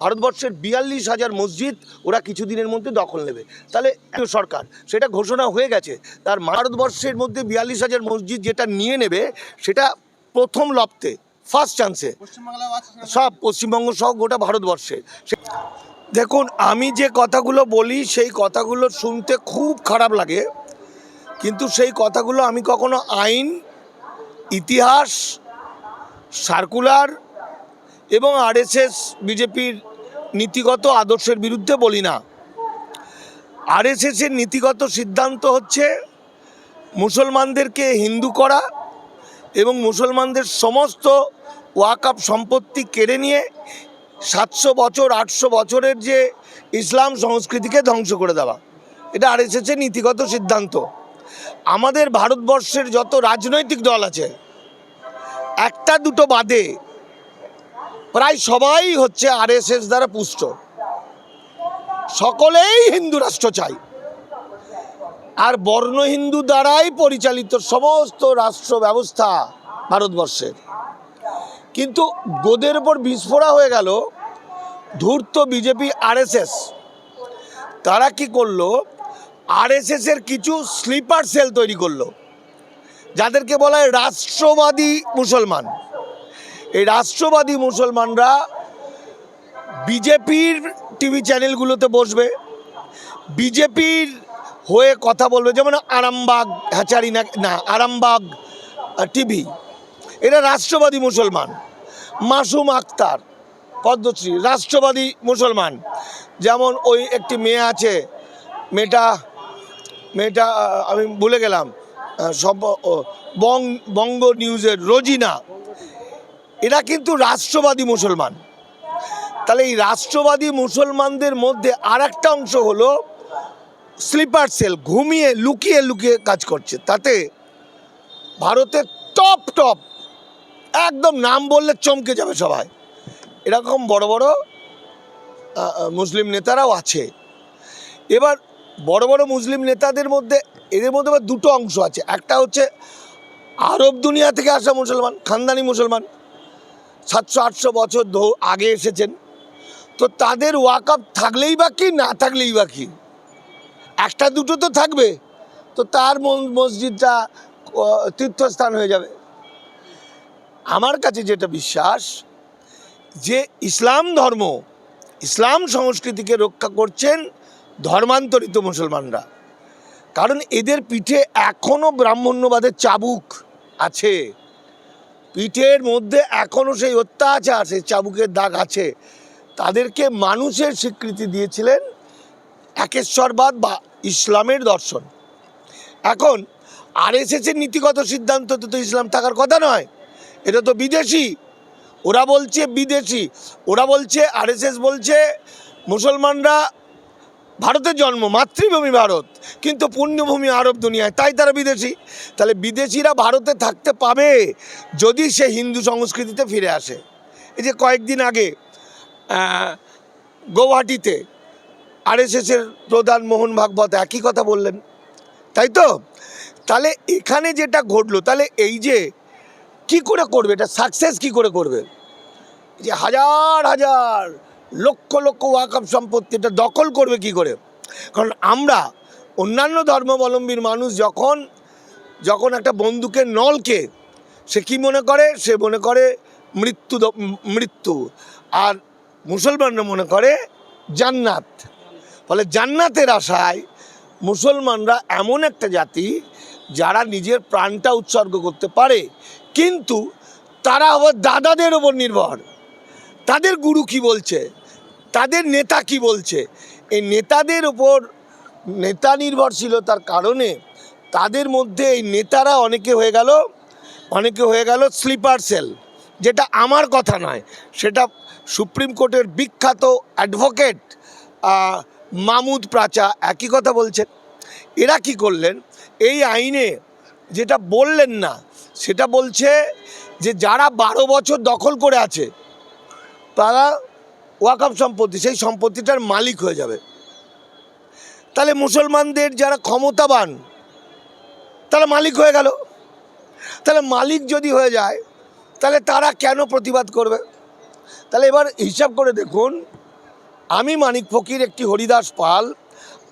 ভারতবর্ষের বিয়াল্লিশ হাজার মসজিদ ওরা কিছুদিনের মধ্যে দখল নেবে। তাহলে সরকার? সেটা ঘোষণা হয়ে গেছে। তার ভারতবর্ষের মধ্যে বিয়াল্লিশ হাজার মসজিদ যেটা নিয়ে নেবে সেটা প্রথম লপ্তে ফার্স্ট চান্সে? সব পশ্চিমবঙ্গ সহ গোটা ভারতবর্ষে। সে- দেখুন আমি যে কথাগুলো বলি সেই কথাগুলো শুনতে খুব খারাপ লাগে। কিন্তু সেই কথাগুলো আমি কখনো আইন ইতিহাস সার্কুলার এবং আরএসএস, বিজেপির নীতিগত আদর্শের বিরুদ্ধে বলি না। আরএসএসের নীতিগত সিদ্ধান্ত হচ্ছে মুসলমানদেরকে হিন্দু করা এবং মুসলমানদের সমস্ত ওয়াকাপ সম্পত্তি কেড়ে নিয়ে সাতশো বছর, আটশো বছরের যে ইসলাম সংস্কৃতিকে ধ্বংস করে দেওয়া। এটা আরএসএসের নীতিগত সিদ্ধান্ত। আমাদের ভারতবর্ষের যত রাজনৈতিক দল আছে, একটা দুটো বাদে প্রায় সবাই হচ্ছে আরএসএস দ্বারা পুষ্ট। সকলেই হিন্দু রাষ্ট্র চাই। আর বর্ণ হিন্দু দ্বারাই পরিচালিত সমস্ত রাষ্ট্র ব্যবস্থা ভারতবর্ষের। কিন্তু গোদের ওপর বিস্ফোরা হয়ে গেল, ধূর্ত বিজেপি আরএসএস। তারা কি করল? আরএসএসের কিছু স্লিপার সেল তৈরি করল, যাদেরকে বলা হয় রাষ্ট্রবাদী মুসলমান। এই রাষ্ট্রবাদী মুসলমানরা বিজেপির টিভি চ্যানেলগুলোতে বসবে, বিজেপির হয়ে কথা বলবে, যেমন আরামবাগ হ্যাচারি না না, আরামবাগ টিভি। এরা রাষ্ট্রবাদী মুসলমান। মাসুম আক্তার, পদ্মশ্রী, রাষ্ট্রবাদী মুসলমান। যেমন ওই একটি মেয়ে আছে, মেয়েটা মেয়েটা আমি ভুলে গেলাম সব বঙ্গ নিউজের রোজিনা। এরা কিন্তু রাষ্ট্রবাদী মুসলমান। তাহলে এই রাষ্ট্রবাদী মুসলমানদের মধ্যে আর একটা অংশ হলো স্লিপার সেল, ঘুমিয়ে, লুকিয়ে লুকিয়ে কাজ করছে। তাতে ভারতের টপ টপ, একদম নাম বললে চমকে যাবে সবাই। এরকম বড় বড় মুসলিম নেতারাও আছে। এবার বড় বড় মুসলিম নেতাদের মধ্যে, এদের মধ্যে দুটো অংশ আছে। একটা হচ্ছে আরব দুনিয়া থেকে আসা মুসলমান, খানদানি মুসলমান। সাতশো, আটশো বছর আগে এসেছেন। তো তাদের ওয়াকআপ থাকলেই বা কি, না থাকলেই বা কি? একটা, দুটো তো থাকবে। তো তার মসজিদটা তীর্থস্থান হয়ে যাবে। আমার কাছে যেটা বিশ্বাস, যে ইসলাম ধর্ম, ইসলাম সংস্কৃতিকে রক্ষা করছেন ধর্মান্তরিত মুসলমানরা। কারণ এদের পিঠে এখনও ব্রাহ্মণ্যবাদের চাবুক আছে। পিঠের মধ্যে এখনও সেই অত্যাচার, সেই চাবুকের দাগ আছে। তাদেরকে মানুষের স্বীকৃতি দিয়েছিলেন একেশ্বরবাদ বা ইসলামের দর্শন। এখন আর আরএসএসের নীতিগত সিদ্ধান্ত তো ইসলাম থাকার কথা নয়, এটা তো বিদেশি। ওরা বলছে বিদেশি, ওরা বলছে আরএসএস বলছে, মুসলমানরা ভারতের জন্ম, মাতৃভূমি ভারত। কিন্তু পুণ্যভূমি আরব দুনিয়ায়, তাই তারা বিদেশি। তাহলে বিদেশিরা ভারতে থাকতে পাবে যদি সে হিন্দু সংস্কৃতিতে ফিরে আসে। এই যে কয়েকদিন আগে গৌহাটিতে আরএসএসের প্রধান মোহন ভাগবত একই কথা বললেন। তাই তো? তাহলে এখানে যেটা ঘটলো, তাহলে এই যে কি করে করবে? এটা সাকসেস কি করে করবে? যে হাজার হাজার লক্ষ লক্ষ ওয়াকআপ সম্পত্তি এটা দখল করবে কি করে? কারণ আমরা অন্যান্য ধর্মাবলম্বীর মানুষ যখন যখন একটা বন্দুকের নলকে সে কি মনে করে? সে মনে করে মৃত্যু মৃত্যু। আর মুসলমানরা মনে করে জান্নাত। ফলে জান্নাতের আশায় মুসলমানরা এমন একটা জাতি যারা নিজের প্রাণটা উৎসর্গ করতে পারে। কিন্তু তারা আবার দাদাদের ওপর নির্ভর। তাদের গুরু কি বলছে? তাদের নেতা কি বলছে? এই নেতাদের ওপর নেতা নির্ভরশীলতার কারণে তাদের মধ্যে এই নেতারা অনেকে হয়ে গেল, অনেকে হয়ে গেল স্লিপার সেল যেটা আমার কথা নয়, সেটা সুপ্রিম কোর্টের বিখ্যাত অ্যাডভোকেট মামুদ প্রাচা একই কথা বলছেন। এরা কি করলেন? এই আইনে যেটা বললেন না, সেটা বলছে যে যারা বারো বছর দখল করে আছে, তারা ওয়াকআপ সম্পত্তি, সেই সম্পত্তিটার মালিক হয়ে যাবে। তাহলে মুসলমানদের যারা ক্ষমতাবান, তারা মালিক হয়ে গেল। তাহলে মালিক যদি হয়ে যায়, তাহলে তারা কেন প্রতিবাদ করবে? তাহলে এবার হিসাব করে দেখুন, আমি মানিক ফকির, একটি হরিদাস পাল,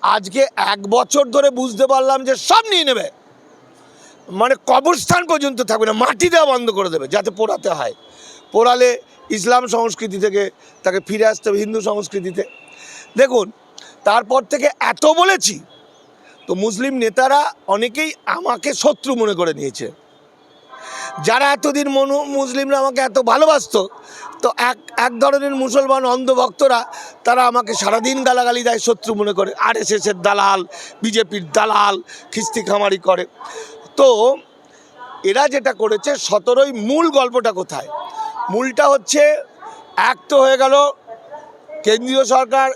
আজকে এক বছর ধরে বুঝতে পারলাম যে সব নিয়ে নেবে। মানে কবরস্থান পর্যন্ত থাকবে না, মাটি দেওয়া বন্ধ করে দেবে, যাতে পোড়াতে হয়। পোড়ালে ইসলাম সংস্কৃতি থেকে, তাকে ফিরে আসতে হবে হিন্দু সংস্কৃতিতে। দেখুন, তারপর থেকে এত বলেছি, তো মুসলিম নেতারা অনেকেই আমাকে শত্রু মনে করে নিয়েছে। যারা এতদিন মনু, মুসলিমরা আমাকে এত ভালোবাসতো, তো এক এক ধরনের মুসলমান অন্ধভক্তরা, তারা আমাকে সারাদিন গালাগালি দেয় শত্রু মনে করে। আর এস এসের দালাল, বিজেপির দালাল, খিস্তি খামারি করে। তো এরা যেটা করেছে, সতেরোই মূল গল্পটা কোথায়? মূলটা হচ্ছে এক তো হয়ে গেল কেন্দ্রীয় সরকার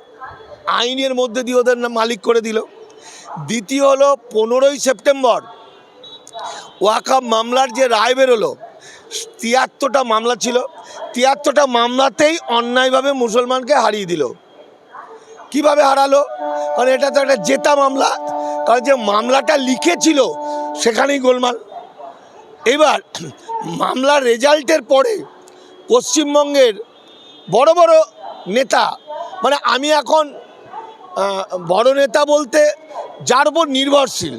আইনের মধ্যে দিয়ে ওদের মালিক করে দিল। দ্বিতীয় হলো পনেরোই সেপ্টেম্বর ওয়াকাব মামলার যে রায় বেরোলো, তিয়াত্তরটা মামলা ছিল, তিয়াত্তরটা মামলাতেই অন্যায়ভাবে মুসলমানকে হারিয়ে দিল। কীভাবে হারালো? কারণ এটা তো একটা জেতা মামলা, কারণ যে মামলাটা লিখেছিল সেখানেই গোলমাল। এবার মামলার রেজাল্টের পরে পশ্চিমবঙ্গের বড় বড় নেতা মানে আমি এখন বড় নেতা বলতে যার উপর নির্ভরশীল।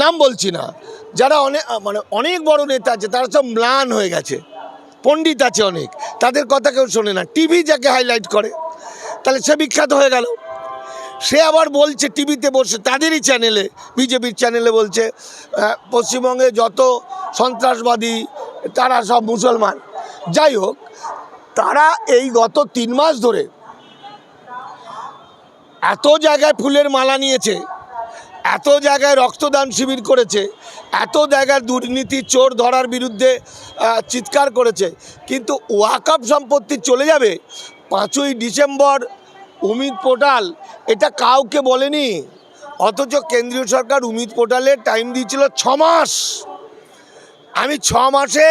নাম বলছি না। যারা অনেক মানে অনেক বড় নেতা আছে, তারা সব ম্লান হয়ে গেছে। পণ্ডিত আছে অনেক। তাদের কথা কেউ শোনে না। টিভি যাকে হাইলাইট করে, তাহলে সে বিখ্যাত হয়ে গেল। সে আবার বলছে টিভিতে বসে, তাদেরই চ্যানেলে বিজেপির চ্যানেলে বলছে পশ্চিমবঙ্গে যত সন্ত্রাসবাদী, তারা সব মুসলমান। যাই হোক, তারা এই গত তিন মাস ধরে এত জায়গায় ফুলের মালা নিয়েছে, এত জায়গায় রক্তদান শিবির করেছে, এত জায়গায় দুর্নীতি, চোর ধরার বিরুদ্ধে চিৎকার করেছে, কিন্তু ওয়াকাপ সম্পত্তি চলে যাবে পাঁচই ডিসেম্বর উমিদ পোর্টাল। এটা কাউকে বলেনি, অথচ কেন্দ্রীয় সরকার উমিদ পোর্টালে টাইম দিয়েছিল ছ মাস। আমি ছ মাসে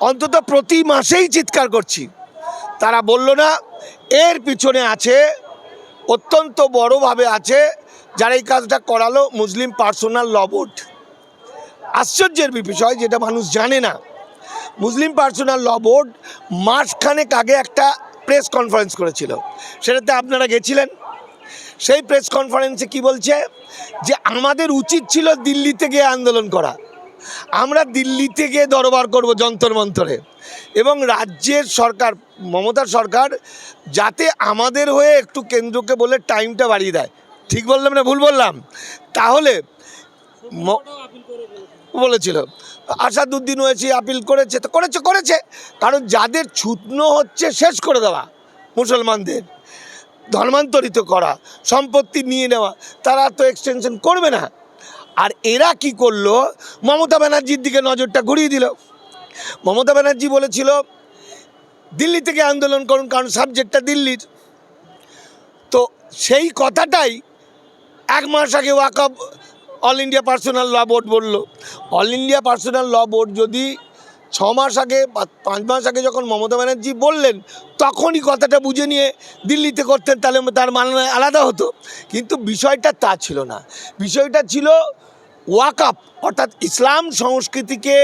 অন্তত প্রতি মাসেই চিৎকার করছি। তারা বলল না, এর পিছনে আছে, অত্যন্ত বড়োভাবে আছে, যারা এই কাজটা করালো মুসলিম পার্সোনাল ল বোর্ড। আশ্চর্যের বিষয় যেটা মানুষ জানে না, মুসলিম পার্সোনাল ল বোর্ড মাসখানেক আগে একটা প্রেস কনফারেন্স করেছিল। সেটাতে আপনারা গেছিলেন? সেই প্রেস কনফারেন্সে কি বলছে? যে আমাদের উচিত ছিল দিল্লিতে গিয়ে আন্দোলন করা। আমরা দিল্লিতে গিয়ে দরবার করব যন্তর মন্তরে। এবং রাজ্যের সরকার, মমতার সরকার যাতে আমাদের হয়ে একটু কেন্দ্রকে বলে টাইমটা বাড়িয়ে দেয়। ঠিক বললাম না? ভুল বললাম? তাহলে বলেছিল, আসাদুদ্দিন হয়েছে আপিল করেছে, তো করেছে করেছে। কারণ যাদের ছুটনো হচ্ছে শেষ করে দেওয়া মুসলমানদের। ধর্মান্তরিত করা, সম্পত্তি নিয়ে নেওয়া, তারা তো এক্সটেনশন করবে না। আর এরা কি করল? মমতা ব্যানার্জির দিকে নজরটা ঘুরিয়ে দিল। মমতা ব্যানার্জি বলেছিল, দিল্লি থেকে আন্দোলন করুন, কারণ সাবজেক্টটা দিল্লির। তো সেই কথাটাই এক মাস আগে ওয়াকআপ all India personal law board বলল। All India personal law board যদি ছ মাস আগে পাঁচ মাস আগে যখন মমতা ব্যানার্জি বললেন, তখনই কথাটা বুঝে নিয়ে দিল্লিতে করতেন, তাহলে তার মানে আলাদা হতো। কিন্তু বিষয়টা তা ছিল না। বিষয়টা ছিল ওয়াকআপ অর্থাৎ ইসলাম সংস্কৃতিকে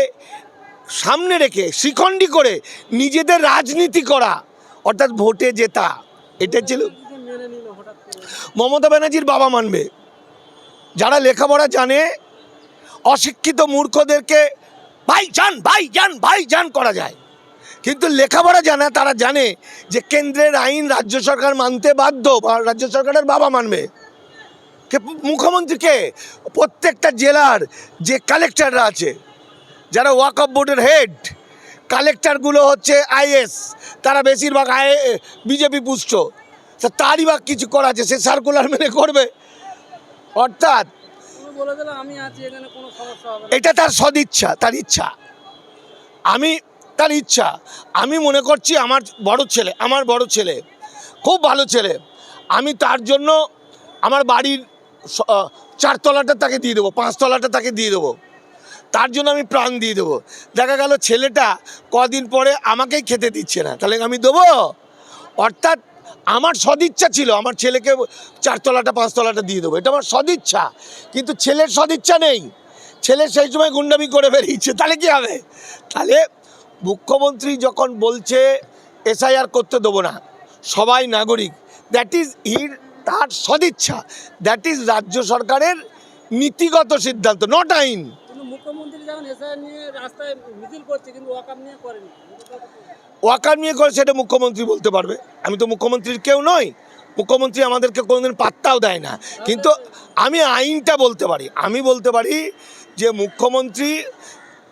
সামনে রেখে, শিখণ্ডী করে নিজেদের রাজনীতি করা, অর্থাৎ ভোটে জেতা, এটা ছিল। মমতা ব্যানার্জির বাবা মানবে। যারা লেখাপড়া জানে, অশিক্ষিত মূর্খদেরকে ভাই যান ভাই যান ভাই যান করা যায়। কিন্তু লেখাপড়া জানা, তারা জানে যে কেন্দ্রের আইন রাজ্য সরকার মানতে বাধ্য রাজ্য সরকারের বাবা মানবে। কে মুখ্যমন্ত্রীকে প্রত্যেকটা জেলার যে কালেক্টররা আছে যারা ওয়াকআপ বোর্ডের হেড কালেক্টরগুলো হচ্ছে আইএস তারা বেশিরভাগ আই বিজেপি পুষ্ট। তা তারই বা কিছু করা আছে সে সার্কুলার মেনে করবে। অর্থাৎ এটা তার সদিচ্ছা তার ইচ্ছা। আমি তার ইচ্ছা। আমি মনে করছি আমার বড় ছেলে আমার বড় ছেলে খুব ভালো ছেলে। আমি তার জন্য আমার বাড়ির স- চারতলাটা তাকে দিয়ে দেবো পাঁচতলাটা তাকে দিয়ে দেবো। তার জন্য আমি প্রাণ দিয়ে দেবো। দেখা গেল ছেলেটা কদিন পরে আমাকেই খেতে দিচ্ছে না। তাহলে আমি দেবো? অর্থাৎ আমার সদিচ্ছা ছিল, আমার ছেলেকে চারতলাটা পাঁচতলাটা দিয়ে দেবো। এটা আমার সদিচ্ছা। কিন্তু ছেলের সদিচ্ছা নেই। ছেলে সেই সময় গুন্ডামি করে বেরিয়েছে। তাহলে কী হবে? তাহলে মুখ্যমন্ত্রী যখন বলছে, এসআইআর করতে দেবো না। সবাই নাগরিক। দ্যাট ইজ ইর তার সদিচ্ছা। দ্যাট ইজ রাজ্য সরকারের নীতিগত সিদ্ধান্ত নট আইন। ওয়াকার নিয়ে করে সেটা মুখ্যমন্ত্রী বলতে পারবে। আমি তো মুখ্যমন্ত্রীর কেউ নই। মুখ্যমন্ত্রী আমাদেরকে কোনোদিন পাত্তাও দেয় না। কিন্তু আমি আইনটা বলতে পারি। আমি বলতে পারি যে মুখ্যমন্ত্রী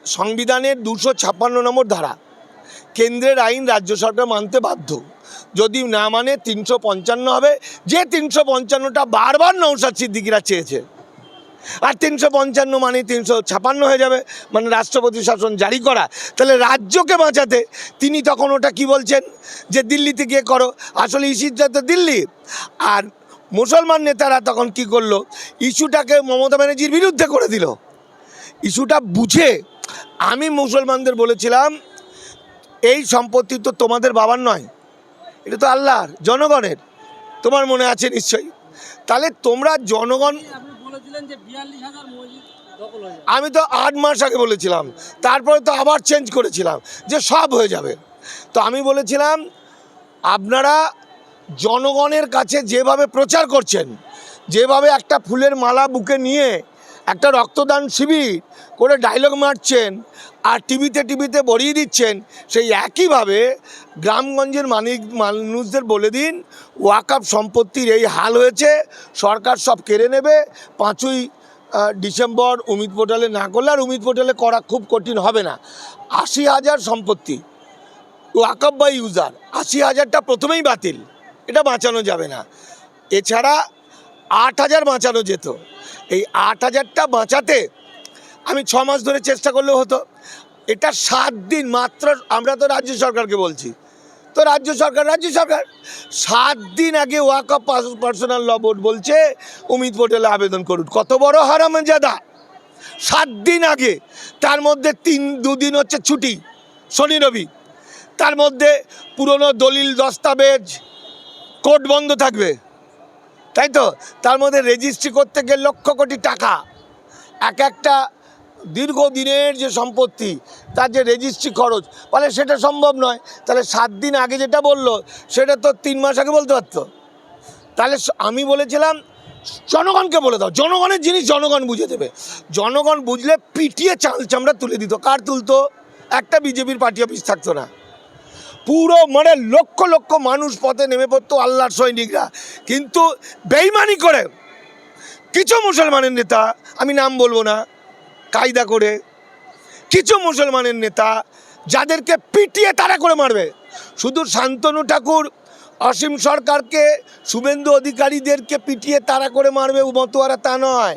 সংবিধানের দুশো ছাপ্পান্ন নম্বর ধারা কেন্দ্রের আইন রাজ্য সরকার মানতে বাধ্য। যদি না মানে তিনশো পঞ্চান্ন হবে। যে তিনশো পঞ্চান্নটা বারবার নৌসাদ সিদ্দিকিরা চেয়েছে। আর তিনশো পঞ্চান্ন মানে তিনশো ছাপান্ন হয়ে যাবে। মানে রাষ্ট্রপতি শাসন জারি করা। তাহলে রাজ্যকে বাঁচাতে তিনি তখন ওটা কি বলছেন? যে দিল্লিতে গিয়ে করো। আসলে ইস্যুটা তো দিল্লি। আর মুসলমান নেতারা তখন কি করল? ইস্যুটাকে মমতা ব্যানার্জির বিরুদ্ধে করে দিল। ইস্যুটা বুঝে আমি মুসলমানদের বলেছিলাম, এই সম্পত্তি তো তোমাদের বাবার নয়। এটা তো আল্লাহর জনগণের। তোমার মনে আছে নিশ্চয়ই। তাহলে তোমরা জনগণ আমি তো আট মাস আগে বলেছিলাম। তারপরে তো আবার চেঞ্জ করেছিলাম যে সব হয়ে যাবে। তো আমি বলেছিলাম আপনারা জনগণের কাছে যেভাবে প্রচার করছেন যেভাবে একটা ফুলের মালা বুকে নিয়ে একটা রক্তদান শিবির করে ডায়লগ মারছেন আর টিভিতে টিভিতে বড়িয়ে দিচ্ছেন। সেই একইভাবে গ্রামগঞ্জের মানিক, মানুষদের বলে দিন ওয়াকাপ সম্পত্তির এই হাল হয়েছে, সরকার সব কেড়ে নেবে। পাঁচই ডিসেম্বর উমিদ পোর্টালে না করলে আর উমিদ পোর্টালে করা খুব কঠিন হবে না। আশি হাজার সম্পত্তি ওয়াকআপ বাই ইউজার, আশি হাজারটা প্রথমেই বাতিল, এটা বাঁচানো যাবে না। এছাড়া আট হাজার বাঁচানো যেত। এই আট হাজারটা বাঁচাতে আমি ছ মাস ধরে চেষ্টা করলেও হতো। এটা সাত দিন মাত্র আমরা তো রাজ্য সরকারকে বলছি। তো রাজ্য সরকার রাজ্য সরকার, সাত দিন আগে ওয়াকআপ পার্সোনাল ল বোর্ড বলছে অমিত পটেলে আবেদন করুন। কত বড় হারামজাদা সাত দিন আগে, তার মধ্যে তিন, দুদিন হচ্ছে ছুটি, শনি, রবি। তার মধ্যে পুরনো দলিল, দস্তাবেজ, কোর্ট বন্ধ থাকবে। তাই তো? তার মধ্যে রেজিস্ট্রি করতে গেলে লক্ষ কোটি টাকা। এক একটা দীর্ঘদিনের যে সম্পত্তি, তার যে রেজিস্ট্রি খরচ ফলে সেটা সম্ভব নয়। তাহলে সাত দিন আগে যেটা বলল, সেটা তো তিন মাস আগে বলতে পারতো। তাহলে আমি বলেছিলাম, জনগণকে বলে দাও। জনগণের জিনিস জনগণ বুঝে দেবে। জনগণ বুঝলে পিটিয়ে চাল চামড়া তুলে দিত। কার তুলতো? একটা বিজেপির পার্টি অফিস থাকতো না। পুরো মানে লক্ষ লক্ষ মানুষ পথে নেমে পড়তো আল্লাহর সৈনিকরা। কিন্তু বেইমানি করে কিছু মুসলমানের নেতা, আমি নাম বলব না, কায়দা করে কিছু মুসলমানের নেতা যাদেরকে পিটিয়ে তারা করে মারবে। শুধু শান্তনু ঠাকুর, অসীম সরকারকে, শুভেন্দু অধিকারীদেরকে পিটিয়ে তারা করে মারবে মতোয়ারা তা নয়।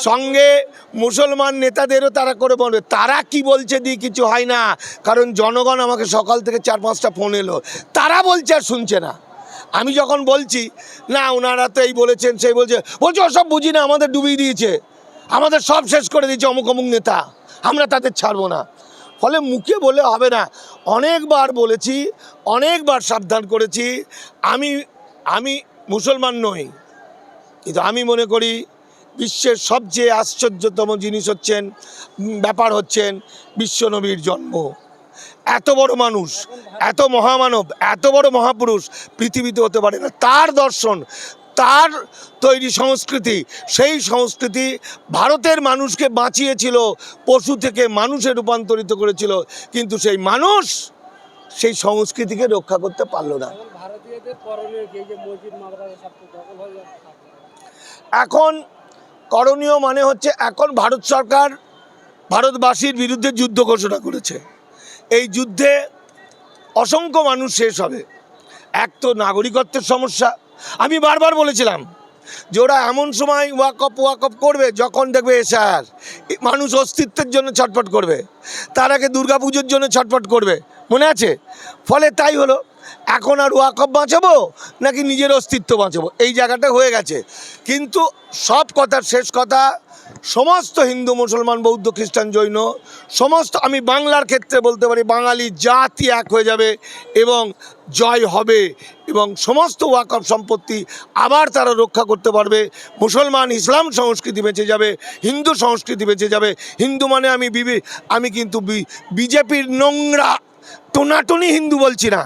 সঙ্গে মুসলমান নেতাদেরও তারা করে বলবে। তারা কি বলছে দিয়ে কিছু হয় না। কারণ জনগণ আমাকে সকাল থেকে চার পাঁচটা ফোন এলো। তারা বলছে আর শুনছে না। আমি যখন বলছি, না ওনারা তো এই বলেছেন, সেই বলছে। বলছে, ওসব বুঝি না, আমাদের ডুবিয়ে দিয়েছে। আমাদের সব শেষ করে দিয়েছে অমুক অমুক নেতা। আমরা তাদের ছাড়বো না। ফলে মুখে বলে হবে না। অনেকবার বলেছি, অনেকবার সাবধান করেছি। আমি আমি মুসলমান নই। কিন্তু আমি মনে করি বিশ্বের সবচেয়ে আশ্চর্যতম জিনিস হচ্ছেন ব্যাপার হচ্ছেন বিশ্বনবীর জন্ম। এত বড় মানুষ এত মহামানব এত বড় মহাপুরুষ পৃথিবীতে হতে পারে না। তার দর্শন তার তৈরি সংস্কৃতি সেই সংস্কৃতি ভারতের মানুষকে বাঁচিয়েছিল পশু থেকে মানুষে রূপান্তরিত করেছিল কিন্তু সেই মানুষ সেই সংস্কৃতিকে রক্ষা করতে পারল না। এখন করণীয় মানে হচ্ছে এখন ভারত সরকার ভারতবাসীর বিরুদ্ধে যুদ্ধ ঘোষণা করেছে। এই যুদ্ধে অসংখ্য মানুষ শেষ হবে। এক তো নাগরিকত্বের সমস্যা। আমি বারবার বলেছিলাম যে ওরা এমন সময় ওয়াকপ ওয়াকপ করবে যখন দেখবে এসআর। মানুষ অস্তিত্বের জন্য ছটফট করবে। তার আগে দুর্গাপুজোর জন্য ছটফট করবে। মনে আছে? ফলে তাই হলো। এখন আর ওয়াকপ বাঁচাবো নাকি নিজের অস্তিত্ব বাঁচাবো? এই জায়গাটা হয়ে গেছে। কিন্তু সব কথার শেষ কথা, সমস্ত হিন্দু, মুসলমান, বৌদ্ধ, খ্রিস্টান, জৈন, সমস্ত আমি বাংলার ক্ষেত্রে বলতে পারি, বাঙালি জাতি এক হয়ে যাবে এবং জয় হবে এবং সমস্ত ওয়াকফ সম্পত্তি আবার তারা রক্ষা করতে পারবে। মুসলমান ইসলাম সংস্কৃতি বেঁচে যাবে, হিন্দু সংস্কৃতি বেঁচে যাবে। হিন্দু মানে আমি বিবি আমি কিন্তু বিজেপির নোংরা টোনাটনি হিন্দু বলছি না।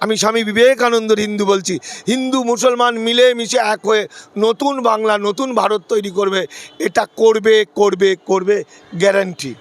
আমি স্বামী বিবেকানন্দর হিন্দু বলছি, হিন্দু মুসলমান মিলে মিশে এক হয়ে নতুন বাংলা, নতুন ভারত তৈরি করবে। এটা করবে করবে করবে গ্যারান্টি